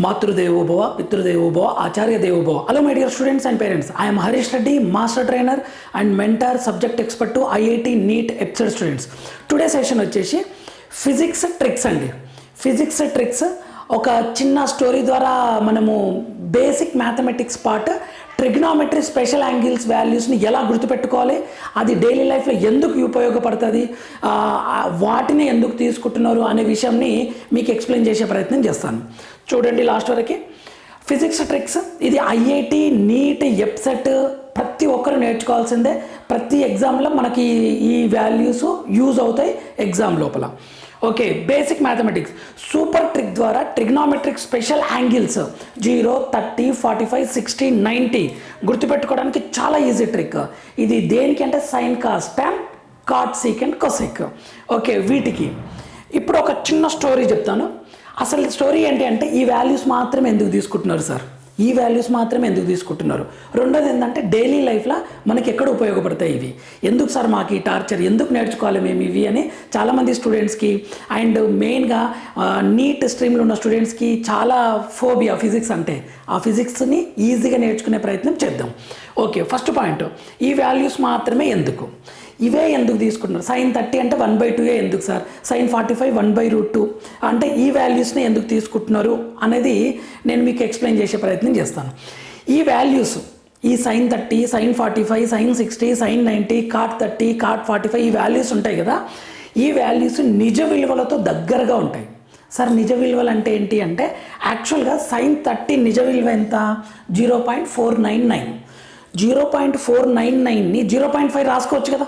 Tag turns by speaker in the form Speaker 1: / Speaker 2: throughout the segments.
Speaker 1: మాతృదేవోభవ పితృదేవోభవ ఆచార్య దేవోభవ hello my dear students and parents I'm Harish Reddy master trainer and mentor subject expert to IIT NEET EAPCET students today session వచ్చేసి physics tricks అండి. Physics tricks ఒక చిన్న story ద్వారా మనము basic mathematics part trigonometry special angles వాల్యూస్ని ఎలా గుర్తుపెట్టుకోవాలి? అది డైలీ లైఫ్లో ఎందుకు ఉపయోగపడుతుంది? వాటిని ఎందుకు తీసుకుంటున్నారు అనే విషయంని మీకు ఎక్స్ప్లెయిన్ చేసే ప్రయత్నం చేస్తాను. చూడండి లాస్ట్ వరకు. ఫిజిక్స్ ట్రిక్స్ ఇది ఐఐటి నీట్ ఎప్సెట్ ప్రతి ఒక్కరు నేర్చుకోవాల్సిందే. ప్రతి ఎగ్జామ్లో మనకి ఈ వాల్యూస్ యూజ్ అవుతాయి ఎగ్జామ్ లోపల. Okay basic mathematics super trick ద్వారా trigonometric special angles zero thirty forty five sixty ninety గుర్తుపెట్టుకోవడానికి చాలా ఈజీ ట్రిక్ ఇది దేనికి అంటే sine cos tan cot secant cosec okay వీటికి. ఇప్పుడు ఒక చిన్న స్టోరీ చెప్తాను. అసలు స్టోరీ ఏంటి అంటే ఈ వాల్యూస్ మాత్రమే ఎందుకు తీసుకుంటున్నారు సార్ ఈ వాల్యూస్ మాత్రమే ఎందుకు తీసుకుంటున్నారు? రెండోది ఏంటంటే డైలీ లైఫ్లో మనకి ఎక్కడ ఉపయోగపడతాయి ఇవి? ఎందుకు సార్ మాకు ఈ టార్చర్ ఎందుకు నేర్చుకోవాలి మేము ఇవి అని చాలామంది స్టూడెంట్స్కి అండ్ మెయిన్గా నీట్ స్ట్రీమ్లో ఉన్న స్టూడెంట్స్కి చాలా ఫోబియా ఫిజిక్స్ అంటే. ఆ ఫిజిక్స్ని ఈజీగా నేర్చుకునే ప్రయత్నం చేద్దాం. ఓకే ఫస్ట్ పాయింట్ ఈ వాల్యూస్ మాత్రమే ఎందుకు? ఇవే ఎందుకు తీసుకుంటున్నారు? సైన్ థర్టీ అంటే వన్ బై టూయే ఎందుకు sir? Sine forty five one by root two అంటే ఈ వాల్యూస్ని ఎందుకు తీసుకుంటున్నారు అనేది నేను మీకు ఎక్స్ప్లెయిన్ చేసే ప్రయత్నం చేస్తాను. ఈ వాల్యూస్ ఈ sine thirty sine forty five sine sixty sine ninety cot thirty cot forty five ఈ వాల్యూస్ ఉంటాయి కదా? ఈ వాల్యూస్ నిజ విలువలతో దగ్గరగా ఉంటాయి. సార్ నిజ విలువలు అంటే ఏంటి అంటే యాక్చువల్గా సైన్ థర్టీ నిజ విలువ ఎంత? Zero point four nine nine zero point four nine నైన్ని zero point five రాసుకోవచ్చు కదా?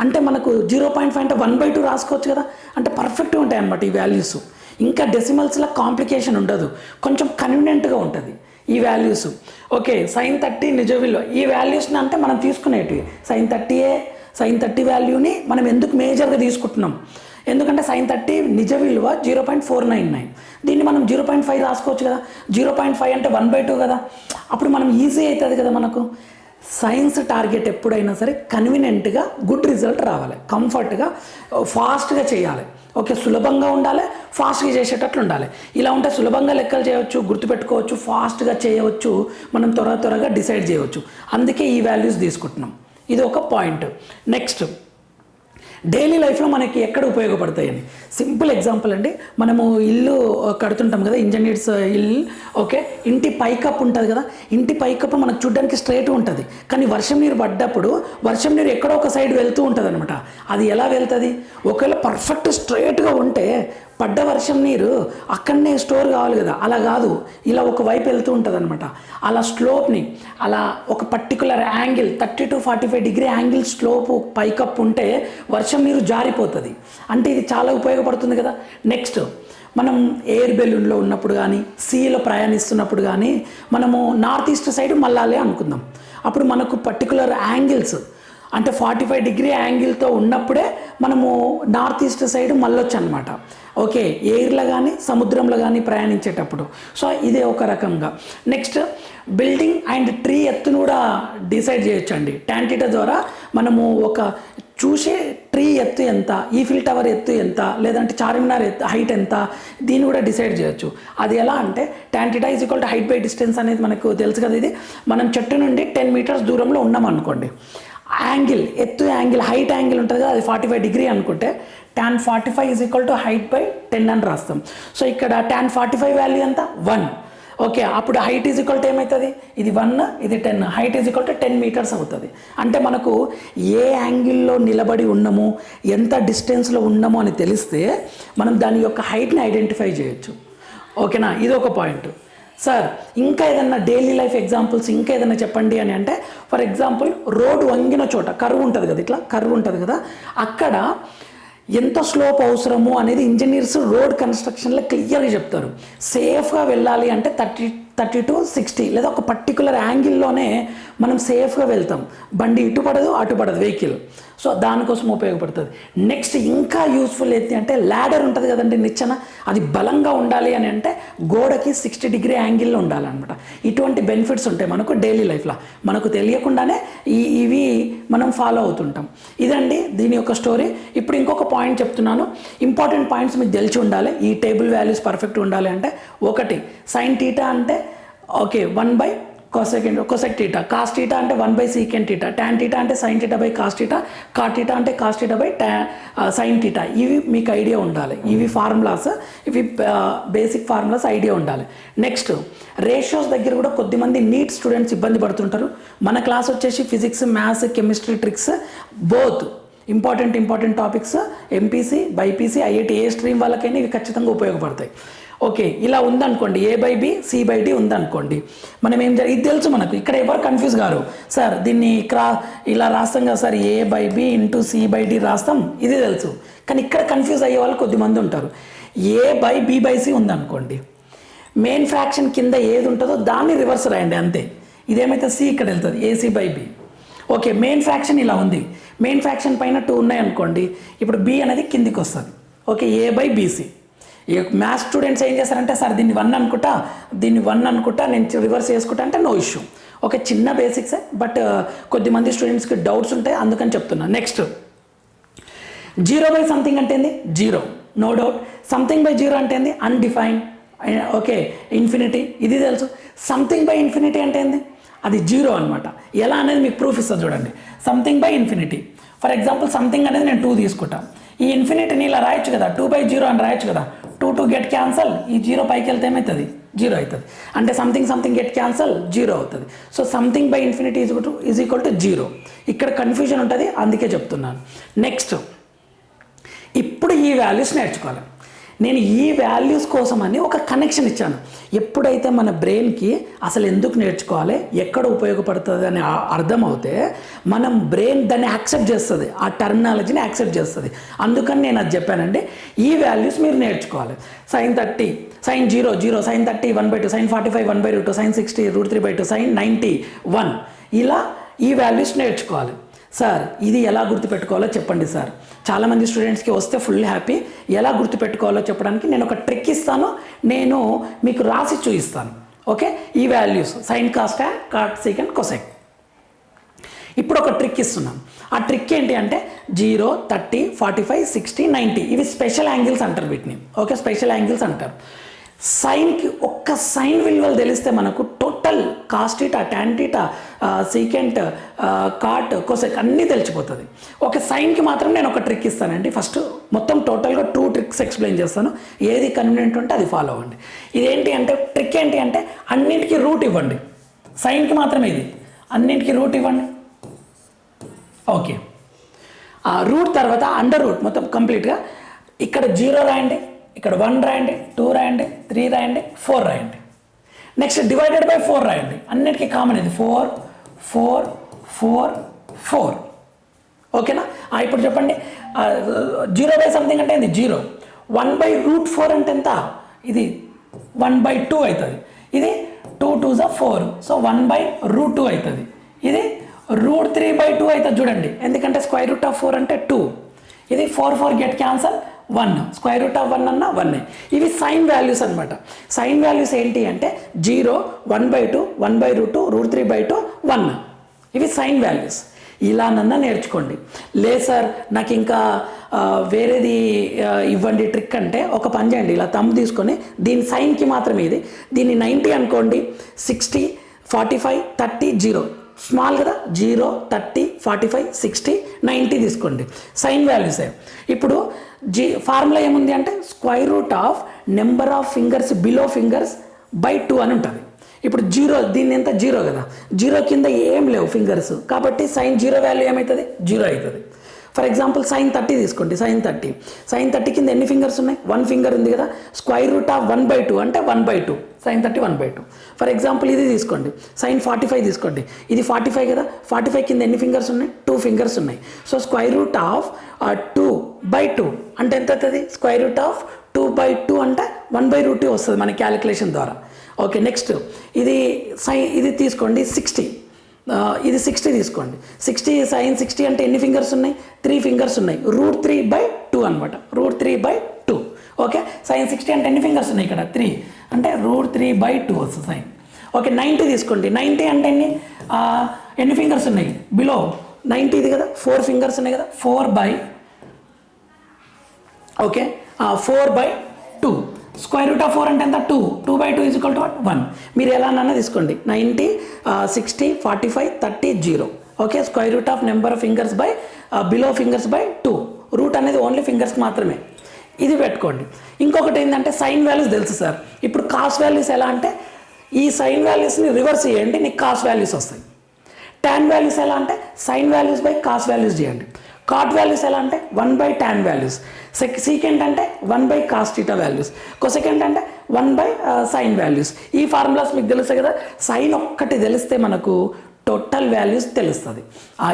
Speaker 1: అంటే మనకు జీరో పాయింట్ ఫైవ్ అంటే వన్ బై టూ రాసుకోవచ్చు కదా? అంటే పర్ఫెక్ట్గా ఉంటాయి అన్నమాట ఈ వాల్యూస్ ఇంకా డెసిమల్స్లో కాంప్లికేషన్ ఉండదు. కొంచెం కన్వీనియంట్గా ఉంటుంది ఈ వాల్యూస్ ఓకే సైన్ థర్టీ నిజ విలువ. ఈ వాల్యూస్ని అంటే మనం తీసుకునేటివి. సైన్ థర్టీయే సైన్ థర్టీ వాల్యూని మనం ఎందుకు మేజర్గా తీసుకుంటున్నాం? ఎందుకంటే సైన్ థర్టీ నిజ విలువ zero point four nine nine. దీన్ని మనం జీరో పాయింట్ ఫైవ్ రాసుకోవచ్చు కదా? జీరో పాయింట్ ఫైవ్ అంటే వన్ బై టూ కదా? అప్పుడు మనం ఈజీ అవుతుంది కదా మనకు? సైన్స్ టార్గెట్ ఎప్పుడైనా సరే కన్వీనియంట్గా గుడ్ రిజల్ట్ రావాలి. కంఫర్ట్గా ఫాస్ట్గా చేయాలి. ఓకే సులభంగా ఉండాలి ఫాస్ట్గా చేసేటట్లు ఉండాలి. ఇలా ఉంటే సులభంగా లెక్కలు చేయవచ్చు గుర్తుపెట్టుకోవచ్చు ఫాస్ట్గా చేయవచ్చు మనం త్వర త్వరగా డిసైడ్ చేయవచ్చు. అందుకే ఈ వాల్యూస్ తీసుకుంటున్నాం. ఇది ఒక పాయింట్. నెక్స్ట్ డైలీ లైఫ్లో మనకి ఎక్కడ ఉపయోగపడతాయని. సింపుల్ ఎగ్జాంపుల్ అండి మనము ఇల్లు కడుతుంటాం కదా ఇంజనీర్స్ ఇల్లు ఓకే ఇంటి పైకప్పు ఉంటుంది కదా ఇంటి పైకప్పు మనకు చూడడానికి స్ట్రైట్ ఉంటుంది. కానీ వర్షం నీరు పడ్డప్పుడు వర్షం నీరు ఎక్కడో ఒక సైడ్ వెళ్తూ ఉంటుంది అనమాట అది ఎలా వెళ్తుంది? ఒకవేళ పర్ఫెక్ట్ స్ట్రైట్గా ఉంటే పడ్డ వర్షం నీరు అక్కడనే స్టోర్ కావాలి కదా. అలా కాదు. ఇలా ఒక వైపు వెళ్తూ ఉంటుంది అనమాట అలా స్లోప్ని అలా ఒక particular angle thirty to forty five degree angle slope పైకప్ ఉంటే వర్షం నీరు జారిపోతుంది. అంటే ఇది చాలా ఉపయోగపడుతుంది కదా. నెక్స్ట్ మనం ఎయిర్ బెలూన్లో ఉన్నప్పుడు కానీ సీలో ప్రయాణిస్తున్నప్పుడు కానీ మనము నార్త్ ఈస్ట్ సైడ్ మళ్ళాలే అనుకుందాం. అప్పుడు మనకు పర్టికులర్ యాంగిల్స్ అంటే ఫార్టీ ఫైవ్ డిగ్రీ యాంగిల్తో ఉన్నప్పుడే మనము నార్త్ ఈస్ట్ సైడ్ మళ్ళొచ్చు అనమాట ఓకే ఎయిర్లో కానీ సముద్రంలో కానీ ప్రయాణించేటప్పుడు. సో ఇదే ఒక రకంగా. నెక్స్ట్ బిల్డింగ్ అండ్ ట్రీ ఎత్తును కూడా డిసైడ్ చేయొచ్చు అండి ద్వారా మనము ఒక చూసే ట్రీ ఎత్తు ఎంత ఈఫిల్ టవర్ ఎత్తు ఎంత లేదంటే చార్మినార్ ఎత్తు హైట్ ఎంత దీన్ని కూడా డిసైడ్ చేయొచ్చు. అది ఎలా అంటే tan theta is equal to height by distance అనేది మనకు తెలుసు కదా ఇది. మనం చెట్టు నుండి టెన్ మీటర్స్ దూరంలో ఉన్నాం అనుకోండి యాంగిల్ ఎత్తు యాంగిల్ హైట్ యాంగిల్ ఉంటుంది కదా అది ఫార్టీ ఫైవ్ డిగ్రీ అనుకుంటే tan forty five is equal to height by ten అని రాస్తాం. సో ఇక్కడ ట్యాన్ ఫార్టీ ఫైవ్ వాల్యూ ఎంత? వన్ ఓకే అప్పుడు హైట్ ఈజ్ ఈక్వల్ టు ఏమవుతుంది ఇది వన్ ఇది ten height is equal to ten metres అవుతుంది. అంటే మనకు ఏ యాంగిల్లో నిలబడి ఉన్నాము ఎంత డిస్టెన్స్లో ఉన్నాము అని తెలిస్తే మనం దాని యొక్క హైట్ని ఐడెంటిఫై చేయొచ్చు. ఓకేనా ఇది ఒక పాయింట్ సార్ ఇంకా ఏదన్నా డైలీ లైఫ్ ఎగ్జాంపుల్స్ ఇంకా ఏదైనా చెప్పండి అని అంటే ఫర్ ఎగ్జాంపుల్ రోడ్డు వంగిన చోట కరువు ఉంటుంది కదా ఇట్లా కరువు ఉంటుంది కదా అక్కడ ఎంత స్లోప్ అవసరము అనేది ఇంజనీర్స్ రోడ్ కన్స్ట్రక్షన్లో క్లియర్గా చెప్తారు. సేఫ్గా వెళ్ళాలి అంటే థర్టీ థర్టీ టు సిక్స్టీ లేదా ఒక పర్టికులర్ యాంగిల్లోనే మనం సేఫ్గా వెళ్తాం. బండి ఇటు పడదు అటు పడదు వెహికల్. సో దానికోసం ఉపయోగపడుతుంది. నెక్స్ట్ ఇంకా యూస్ఫుల్ ఏంటి అంటే ల్యాడర్ ఉంటుంది కదండి నిచ్చెన. అది బలంగా ఉండాలి అని అంటే గోడకి సిక్స్టీ డిగ్రీ యాంగిల్లో ఉండాలన్నమాట. ఇటువంటి బెనిఫిట్స్ ఉంటాయి మనకు డైలీ లైఫ్లో. మనకు తెలియకుండానే ఈ ఇవి మనం ఫాలో అవుతుంటాం. ఇదండి దీని యొక్క స్టోరీ. ఇప్పుడు ఇంకొక పాయింట్ చెప్తున్నాను. ఇంపార్టెంట్ పాయింట్స్ మీకు తెలిసి ఉండాలి. ఈ టేబుల్ వాల్యూస్ పర్ఫెక్ట్ ఉండాలి అంటే ఒకటి. సైన్ టీటా అంటే okay one by cosecant cosec theta cos theta అంటే one by secant theta tan theta అంటే sine theta by cos theta cot theta అంటే cos theta by tan sine theta ఇవి మీకు idea ఉండాలి. ఇవి ఫార్ములాస్ ఇవి uh, basic formulas idea ఉండాలి. Next ratios దగ్గర కూడా కొద్దిమంది నీట్ స్టూడెంట్స్ ఇబ్బంది పడుతుంటారు. మన క్లాస్ వచ్చేసి physics maths chemistry tricks both important important topics MPC BiPC IIT ఏ స్ట్రీమ్ వాళ్ళకైనా ఇవి ఖచ్చితంగా ఉపయోగపడతాయి. ఓకే ఇలా ఉందనుకోండి A by B C by D ఉందనుకోండి. మనం ఏం జరిగి ఇది తెలుసు మనకు ఇక్కడ ఎవరు కన్ఫ్యూజ్ గారు. సార్ దీన్ని క్రా ఇలా రాస్తాం కదా sir A by B into C by D రాస్తాం ఇది తెలుసు. కానీ ఇక్కడ కన్ఫ్యూజ్ అయ్యే వాళ్ళు కొద్దిమంది ఉంటారు. A by B by C ఉందనుకోండి మెయిన్ ఫ్రాక్షన్ కింద ఏది ఉంటుందో దాన్ని రివర్స్ రాయండి అంతే. ఇదేమైతే సి ఇక్కడ వెళ్తుంది AC by B okay main fraction ఇలా ఉంది. మెయిన్ ఫ్రాక్షన్ పైన టూ ఉన్నాయి అనుకోండి ఇప్పుడు బి అనేది కిందికి వస్తుంది. Okay A by BC maths students ఏం చేస్తారంటే సార్ దీన్ని వన్ అనుకుంటా దీన్ని వన్ అనుకుంటా నేను రివర్స్ చేసుకుంటా అంటే నో ఇష్యూ ఒక చిన్న బేసిక్సే బట్ uh, కొద్దిమంది స్టూడెంట్స్కి డౌట్స్ ఉంటాయి అందుకని చెప్తున్నా. నెక్స్ట్ జీరో బై సంథింగ్ అంటే ఏంది? Zero no doubt something by zero అంటే ఏంది? అన్డిఫైన్ ఓకే ఇన్ఫినిటీ ఇది తెలుసు. సంథింగ్ బై ఇన్ఫినిటీ అంటే ఏంది? అది జీరో అనమాట ఎలా అనేది మీకు ప్రూఫ్ ఇస్తుంది చూడండి. Something by infinity for example something అనేది నేను టూ తీసుకుంటాను ఈ ఇన్ఫినిటీని ఇలా రాయొచ్చు కదా. టూ బై జీరో అని రాయొచ్చు కదా. టూ టూ గెట్ క్యాన్సల్ ఈ జీరో పైకి వెళ్తే ఏమవుతుంది జీరో అవుతుంది. అంటే something something get cancel zero అవుతుంది. So something by infinity is is equal to zero. ఇక్కడ కన్ఫ్యూజన్ ఉంటుంది అందుకే చెప్తున్నాను. నెక్స్ట్ ఇప్పుడు ఈ వాల్యూస్ నేర్చుకోవాలి. నేను ఈ వాల్యూస్ కోసమని ఒక కనెక్షన్ ఇచ్చాను. ఎప్పుడైతే మన బ్రెయిన్కి అసలు ఎందుకు నేర్చుకోవాలి ఎక్కడ ఉపయోగపడుతుంది అని అర్థమవుతే మనం బ్రెయిన్ దాన్ని యాక్సెప్ట్ చేస్తుంది. ఆ టర్మినాలజీని యాక్సెప్ట్ చేస్తుంది. అందుకని నేను అది చెప్పానండి. ఈ వాల్యూస్ మీరు నేర్చుకోవాలి. Sine thirty sine zero zero sine thirty one by two sine forty five one by two sine sixty root three by two sine ninety one ఇలా ఈ వాల్యూస్ నేర్చుకోవాలి. సార్ ఇది ఎలా గుర్తుపెట్టుకోవాలో చెప్పండి సార్. చాలామంది స్టూడెంట్స్కి వస్తే ఫుల్ హ్యాపీ. ఎలా గుర్తుపెట్టుకోవాలో చెప్పడానికి నేను ఒక ట్రిక్ ఇస్తాను. నేను మీకు రాసి చూపిస్తాను. ఓకే? ఈ values sine cos tan cot secant cosec ఇప్పుడు ఒక ట్రిక్ ఇస్తున్నాం ఆ ట్రిక్ ఏంటి అంటే zero thirty forty five sixty ninety. ఇవి స్పెషల్ యాంగిల్స్ అంటారు వీటిని. ఓకే? స్పెషల్ యాంగిల్స్ అంటారు. సైన్కి ఒక్క సైన్ విలువలు తెలిస్తే మనకు total cos theta tan theta secant cot cosec అన్నీ తెలిసిపోతుంది. ఒక సైన్కి మాత్రం నేను ఒక ట్రిక్ ఇస్తానండి. ఫస్ట్ మొత్తం టోటల్గా టూ ట్రిక్స్ ఎక్స్ప్లెయిన్ చేస్తాను. ఏది కన్వీనియంట్ ఉంటే అది ఫాలో అవ్వండి. ఇదేంటి అంటే ట్రిక్ ఏంటి అంటే అన్నింటికి రూట్ ఇవ్వండి. సైన్కి మాత్రమే ఇది. అన్నింటికి రూట్ ఇవ్వండి. ఓకే. రూట్ తర్వాత అండర్ రూట్ మొత్తం కంప్లీట్గా ఇక్కడ జీరో రాయండి ఇక్కడ వన్ రాయండి టూ రాయండి త్రీ రాయండి ఫోర్ రాయండి. నెక్స్ట్ డివైడెడ్ బై ఫోర్ రాయండి అన్నిటికీ కామన్ ఇది. ఫోర్ ఫోర్ ఫోర్ ఫోర్ ఓకేనా ఇప్పుడు చెప్పండి. జీరో బై సంథింగ్ అంటే ఇది zero one by root four అంటే ఎంత? ఇది వన్ బై టూ అవుతుంది ఇది టూ టూ జా four so one by root two అవుతుంది ఇది రూట్ త్రీ బై టూ అవుతుంది చూడండి. ఎందుకంటే స్క్వైర్ రూట్ ఆఫ్ ఫోర్ అంటే టూ ఇది four four get cancel one. Square root of one అన్న వన్. ఇవి సైన్ వాల్యూస్ అనమాట సైన్ వాల్యూస్ ఏంటి అంటే zero one by two one by root two root three by two one. ఇవి sine values. ఇలానన్నా నేర్చుకోండి. లేదు సార్ నాకు ఇంకా వేరేది ఇవ్వండి ట్రిక్ అంటే ఒక పని చేయండి. ఇలా తమ్ తీసుకొని దీని సైన్కి మాత్రమే ఇది. దీన్ని నైంటీ అనుకోండి. Sixty forty five thirty zero. Small కదా zero thirty forty five sixty ninety తీసుకోండి. సైన్ వాల్యూసే ఇప్పుడు జీ ఫార్ములా ఏముంది అంటే square root of number of fingers below fingers by two అని ఉంటుంది. ఇప్పుడు జీరో దీన్ని ఎంత? జీరో కదా. జీరో కింద ఏం లేవు ఫింగర్స్. కాబట్టి సైన్ జీరో వాల్యూ ఏమవుతుంది జీరో అవుతుంది ఫర్ ఎగ్జాంపుల్ సైన్ థర్టీ తీసుకోండి సైన్ థర్టీ. సైన్ థర్టీ కింద ఎన్ని ఫింగర్స్ ఉన్నాయి? వన్ ఫింగర్ ఉంది కదా. Square root of one by two అంటే one by two. Sine thirty one by two. For example ఇది తీసుకోండి. సైన్ ఫార్టీ ఫైవ్ తీసుకోండి. ఇది ఫార్టీ ఫైవ్ కదా? ఫార్టీ ఫైవ్ కింద ఎన్ని ఫింగర్స్ ఉన్నాయి? టూ ఫింగర్స్ ఉన్నాయి. So square root of two by two. అంటే ఎంత అవుతుంది? Square root of two by two అంటే వన్ బై రూట్ వస్తుంది మన క్యాలిక్యులేషన్ ద్వారా. ఓకే నెక్స్ట్ ఇది సై ఇది తీసుకోండి సిక్స్టీ. ఇది సిక్స్టీ తీసుకోండి. సిక్స్టీ సైన్ సిక్స్టీ అంటే ఎన్ని ఫింగర్స్ ఉన్నాయి? త్రీ ఫింగర్స్ ఉన్నాయి. రూట్ త్రీ బై టూ అనమాట root three by okay? Sine sixty అంటే ఎన్ని ఫింగర్స్ ఉన్నాయి ఇక్కడ. త్రీ అంటే రూట్ త్రీ బై టూ వస్తుంది సైన్ ఓకే నైంటీ తీసుకోండి. నైంటీ అంటే ఎన్ని? ఎన్ని ఫింగర్స్ ఉన్నాయి? బిలో నైంటీ ఇది కదా? ఫోర్ ఫింగర్స్ ఉన్నాయి కదా? Four by okay? Four by two square root of four అంటే ఎంత? Two two by two is equal to one మీరు ఎలా అన్నా తీసుకోండి. Ninety sixty forty five thirty zero okay? Square root of number of fingers by below fingers by two root అనేది only fingers మాత్రమే. ఇది పెట్టుకోండి. ఇంకొకటి ఏంటంటే సైన్ వాల్యూస్ తెలుసు సార్. ఇప్పుడు కాస్ట్ వాల్యూస్ ఎలా అంటే ఈ సైన్ వాల్యూస్ని రివర్స్ చేయండి నీకు కాస్ట్ వాల్యూస్ వస్తాయి. ట్యాన్ వాల్యూస్ ఎలా అంటే sine values by cos values చేయండి. కాట్ వాల్యూస్ ఎలా అంటే one by tan values. Sec secant అంటే one by cos theta values. Cosecant అంటే వన్ బై సైన్ వాల్యూస్. ఈ ఫార్ములాస్ మీకు తెలుస్తాయి కదా. సైన్ ఒక్కటి తెలిస్తే మనకు టోటల్ వాల్యూస్ తెలుస్తుంది.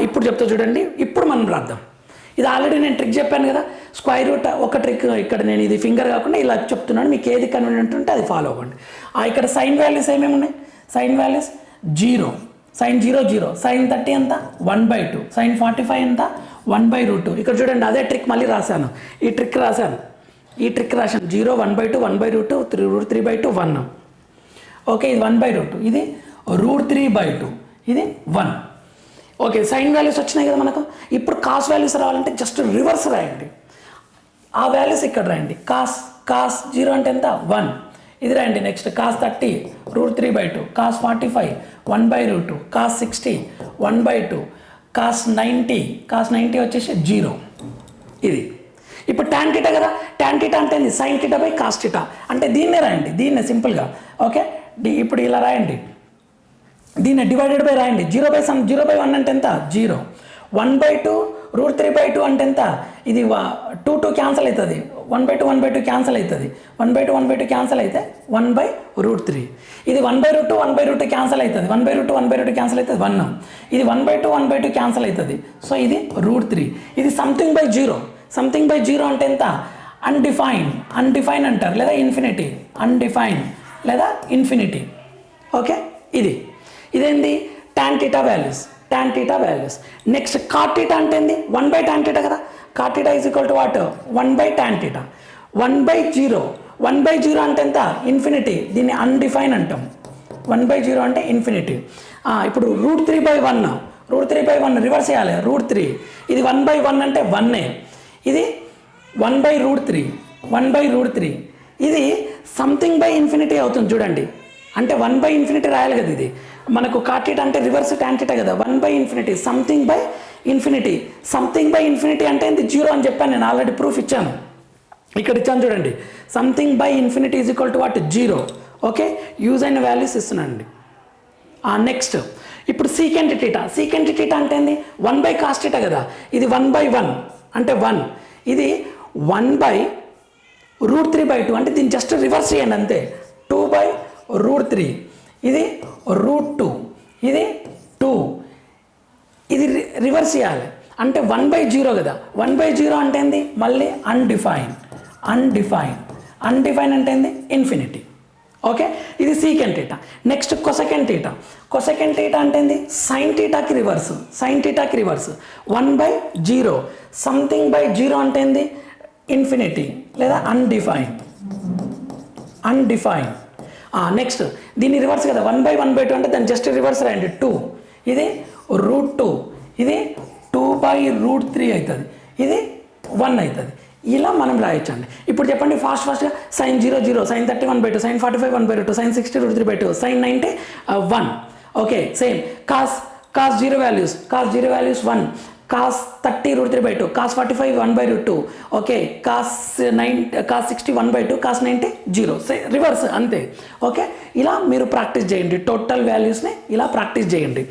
Speaker 1: ఇప్పుడు చెప్తా చూడండి. ఇప్పుడు మనం రాద్దాం. ఇది ఆల్రెడీ నేను ట్రిక్ చెప్పాను కదా. స్క్వైర్ రూట్ ఒక ట్రిక్ ఇక్కడ నేను ఇది ఫింగర్ కాకుండా ఇలా చెప్తున్నాను. మీకు ఏది కన్వీనియంట్ ఉంటే అది ఫాలో అవ్వండి. ఇక్కడ సైన్ వాల్యూస్ ఏమేమి ఉన్నాయి? Sine values zero sine zero zero sine thirty ఎంత? One by two sine forty five ఎంత? వన్ బై రూట్ టూ ఇక్కడ చూడండి అదే ట్రిక్ మళ్ళీ రాశాను. ఈ ట్రిక్ రాశాను. ఈ ట్రిక్ రాశాను. Zero one by two one by root three root three by two one okay ఇది వన్ బై రూట్ ఇది రూట్ త్రీ బై టూ ఇది వన్ ఓకే సైన్ వాల్యూస్ వచ్చినాయి కదా మనకు? ఇప్పుడు కాస్ వాల్యూస్ రావాలంటే జస్ట్ రివర్స్ రాయండి. ఆ వాల్యూస్ ఇక్కడ రాయండి. కాస్ కాస్ జీరో అంటే ఎంత? వన్ ఇది రాయండి next cos thirty root three by two cos forty five one by root two cos sixty one by two cos ninety cos ninety వచ్చేసి జీరో. ఇది. ఇప్పుడు ట్యాన్ టీటా కదా? ట్యాన్ టీటా అంటే sine theta by cos theta అంటే దీన్నే రాయండి. దీన్నే సింపుల్గా ఓకే? ఇప్పుడు ఇలా రాయండి. దీన్ని డివైడెడ్ బై రాయండి zero by some zero by one అంటే ఎంత zero one by two root three by two అంటే ఎంత ఇది టూ టూ క్యాన్సల్ అవుతుంది one by two one by two cancel అవుతుంది one by two one by two cancel అయితే one by root three ఇది one by root two one by root cancel అవుతుంది one by root one by root cancel అవుతుంది one ఇది one by two one by two cancel అవుతుంది so ఇది root three ఇది something by zero something by zero అంటే ఎంత undefine undefine అంటారు లేదా ఇన్ఫినిటీ అన్డిఫైన్ లేదా ఇన్ఫినిటీ ఓకే ఇది ఇదేంది? Tan theta values tan theta values next cot అంటే ఏంది? వన్ బై టాన్ టీటా కదా? Cot is equal to what one by tan theta one by zero one by zero అంటే ఎంత? Infinity దీన్ని undefined అంటాం. One by zero అంటే infinity ఇప్పుడు root three by one root three by one reverse చేయాలి. Root three ఇది one by one అంటే వన్నే ఇది one by root three one by root three ఇది సంథింగ్ బై ఇన్ఫినిటీ అవుతుంది. చూడండి. అంటే వన్ బై ఇన్ఫినిటీ రాయాలి కదా ఇది. మనకు కాటీట అంటే రివర్స్ టాంటిట కదా. One by infinity something by infinity something by infinity అంటే ఇది జీరో అని చెప్పాను నేను ఆల్రెడీ ప్రూఫ్ ఇచ్చాను. ఇక్కడ ఇచ్చాను చూడండి. Something by infinity is equal to what zero okay use అయిన వాల్యూస్ ఇస్తున్నానండి. నెక్స్ట్ ఇప్పుడు సీకెంట్ టీటా సీకెంట్ టీటా అంటే ఏంది? వన్ బై కాస్ట్ కదా. ఇది వన్ బై వన్ అంటే వన్ ఇది one by root three by two అంటే దీన్ని జస్ట్ రివర్స్ చేయండి అంతే. Root three. ఇది రూట్ టూ. ఇది టూ. ఇది రి- రివర్స్ చేయాలి. అంటే వన్ బై జీరో కదా. వన్ బై జీరో అంటే ఏంది? మళ్ళీ అన్డిఫైన్ అన్డిఫైన్ అన్డిఫైన్ అంటే ఏంది? Infinity okay? ఇది secant theta next cosecant theta cosecant theta అంటే ఏంది? సైన్ టీటాకి reverse sine టీటాకి reverse one by zero. Something by zero అంటే ఏంది? ఇన్ఫినిటీ లేదా అన్డిఫైన్ అన్డిఫైన్ నెక్స్ట్ దీన్ని రివర్స్ కదా. One by one by two అంటే దాన్ని జస్ట్ రివర్స్ రాయండి. టూ ఇది రూట్ టూ ఇది టూ బై రూట్ త్రీ అవుతుంది. ఇది వన్ అవుతుంది. ఇలా మనం రాయొచ్చండి. ఇప్పుడు చెప్పండి ఫాస్ట్ ఫాస్ట్గా sine zero zero sine thirty one by two sine forty five one by two sine sixty root three by two sine ninety one okay same cos cos zero values cos zero values one cos thirty root three by two cos forty five one by root two okay cos nine cos sixty one by two cos ninety zero reverse అంతే. Okay ఇలా మీరు practice చేయండి. Total వాల్యూస్ని ఇలా practice చేయండి.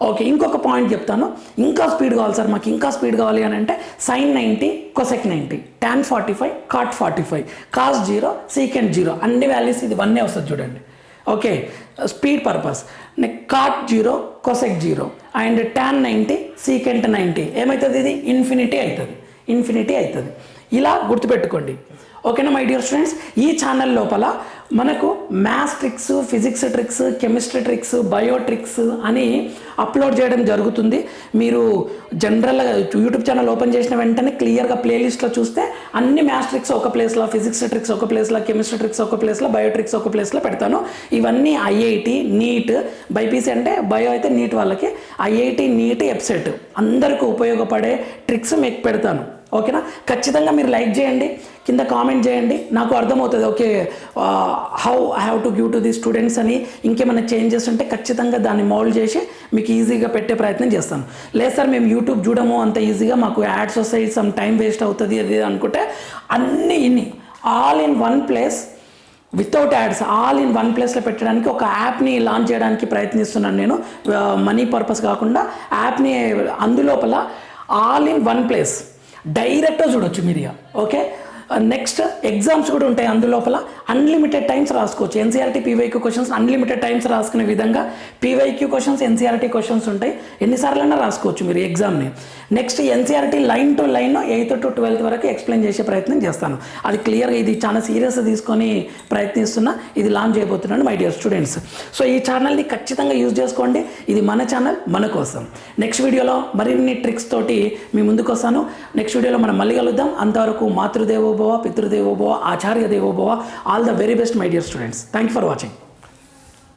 Speaker 1: Okay ఇంకొక point చెప్తాను. ఇంకా స్పీడ్ కావాలి సార్ మాకు ఇంకా స్పీడ్ కావాలి అని అంటే sine ninety cosec ninety tan forty five cot forty five cos zero secant zero అన్ని వాల్యూస్ ఇది వన్నే వస్తుంది చూడండి. Okay speed purpose. Cot zero cosec zero and tan ninety secant ninety. ఏమవుతుంది ఇది? ఇన్ఫినిటీ అవుతుంది ఇన్ఫినిటీ అవుతుంది ఇలా గుర్తుపెట్టుకోండి. ఓకేనా మై డియర్ స్టూడెంట్స్ ఈ ఛానల్ లోపల మనకు maths tricks physics tricks chemistry tricks bio tricks అని అప్లోడ్ చేయడం జరుగుతుంది. మీరు జనరల్గా యూట్యూబ్ ఛానల్ ఓపెన్ చేసిన వెంటనే క్లియర్గా ప్లేలిస్ట్లో చూస్తే అన్ని మ్యాథ్స్ ట్రిక్స్ ఒక ప్లేస్లో ఫిజిక్స్ ట్రిక్స్ ఒక ప్లేస్లో కెమిస్ట్రీ ట్రిక్స్ ఒక ప్లేస్లో బయో ట్రిక్స్ ఒక ప్లేస్లో పెడతాను. ఇవన్నీ ఐఐటి నీట్ బైపీసీ అంటే బయో అయితే నీట్ వాళ్ళకి ఐఐటి నీట్ వెబ్సైట్. అందరికీ ఉపయోగపడే ట్రిక్స్ మీకు పెడతాను. ఓకేనా? ఖచ్చితంగా మీరు లైక్ చేయండి కింద కామెంట్ చేయండి. నాకు అర్థమవుతుంది okay how I have to give to the students అని. ఇంకేమైనా చేంజెస్ ఉంటే ఖచ్చితంగా దాన్ని మౌల్డ్ చేసి మీకు ఈజీగా పెట్టే ప్రయత్నం చేస్తాను. లేదు సార్ మేము యూట్యూబ్ చూడము అంత ఈజీగా మాకు యాడ్స్ వస్తాయి సమ్ టైం వేస్ట్ అవుతుంది అది అనుకుంటే అన్నీ ఇన్ని all in one place without ads all in one ప్లేస్లో పెట్టడానికి ఒక యాప్ని లాంచ్ చేయడానికి ప్రయత్నిస్తున్నాను నేను. మనీ పర్పస్ కాకుండా యాప్ని అందులోపల ఆల్ ఇన్ వన్ ప్లేస్ డైరెక్ట్గా చూడొచ్చు మీరు ఇక ఓకే? Uh, నెక్స్ట్ ఎగ్జామ్స్ కూడా ఉంటాయి అందులోపల అన్లిమిటెడ్ టైమ్స్ రాసుకోవచ్చు. NCERT PYQ questions unlimited times రాసుకునే విధంగా పీవైక్యూ క్వశ్చన్స్ ఎన్సీఆర్టీ క్వశ్చన్స్ ఉంటాయి. ఎన్నిసార్లైనా రాసుకోవచ్చు మీరు ఎగ్జామ్ని next NCERT line to line eighth to twelfth వరకు ఎక్స్ప్లెయిన్ చేసే ప్రయత్నం చేస్తాను. అది క్లియర్గా ఇది చాలా సీరియస్ తీసుకొని ప్రయత్నిస్తున్నా. ఇది లాంచ్ చేయబోతున్నాను మై డియర్ స్టూడెంట్స్ సో ఈ ఛానల్ని ఖచ్చితంగా యూజ్ చేసుకోండి. ఇది మన ఛానల్ మన కోసం. నెక్స్ట్ వీడియోలో మరిన్ని ట్రిక్స్ తోటి మీ ముందుకు వస్తాను. నెక్స్ట్ వీడియోలో మనం మళ్ళీ కలుద్దాం. అంతవరకు మాతృదేవోభవ పితృదేవోభవ ఆచార్య దేవోభవ all the very best my dear students thank you for watching